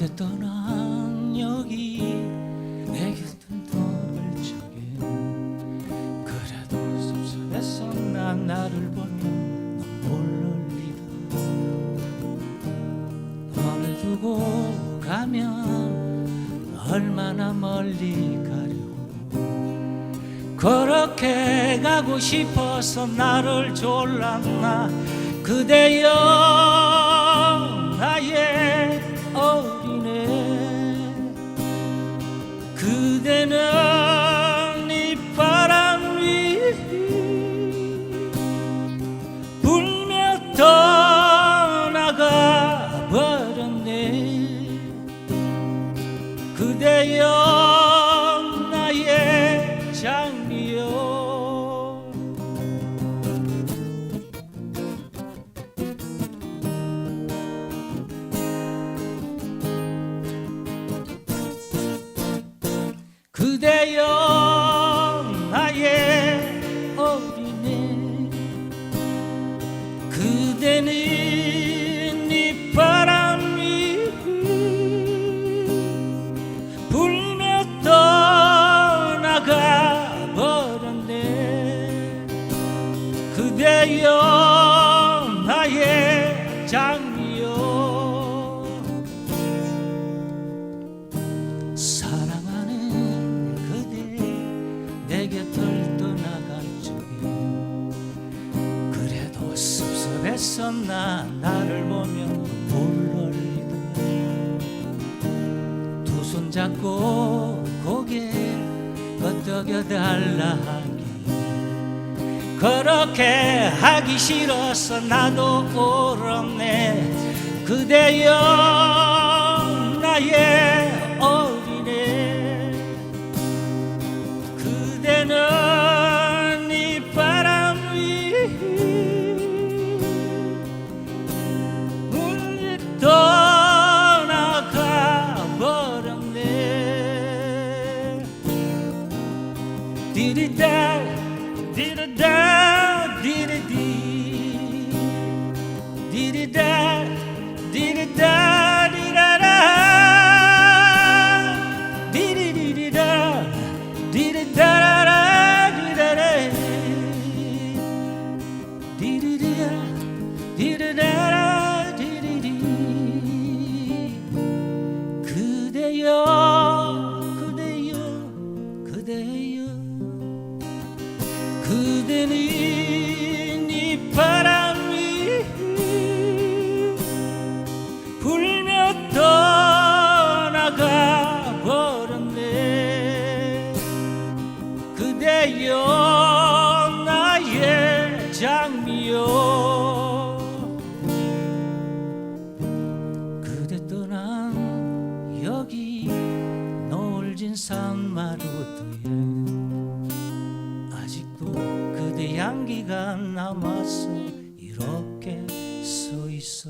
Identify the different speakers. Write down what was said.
Speaker 1: 그대 떠난 여기 내 곁은 돌을 적에 그래도 섭섭해서 난 나를 보면 눈물 흘리다 너를 두고 가면 얼마나 멀리 가려고 그렇게 가고 싶어서 나를 졸랐나 그대여 그대여 나의 어린애 그대는 섭섭했어 나? 나를 눈물 흘리다 두손 잡고 고개 걷덕여 달라 하기. 그렇게 하기 싫어서 나도 울었네. 그대여 나의 그대여 그대는 이 바람이 불며 떠나가 버렸네. 그대여 나의 장미여. 그대 떠난 여기 노을진 산마루 향기가 남아서 이렇게 서 있어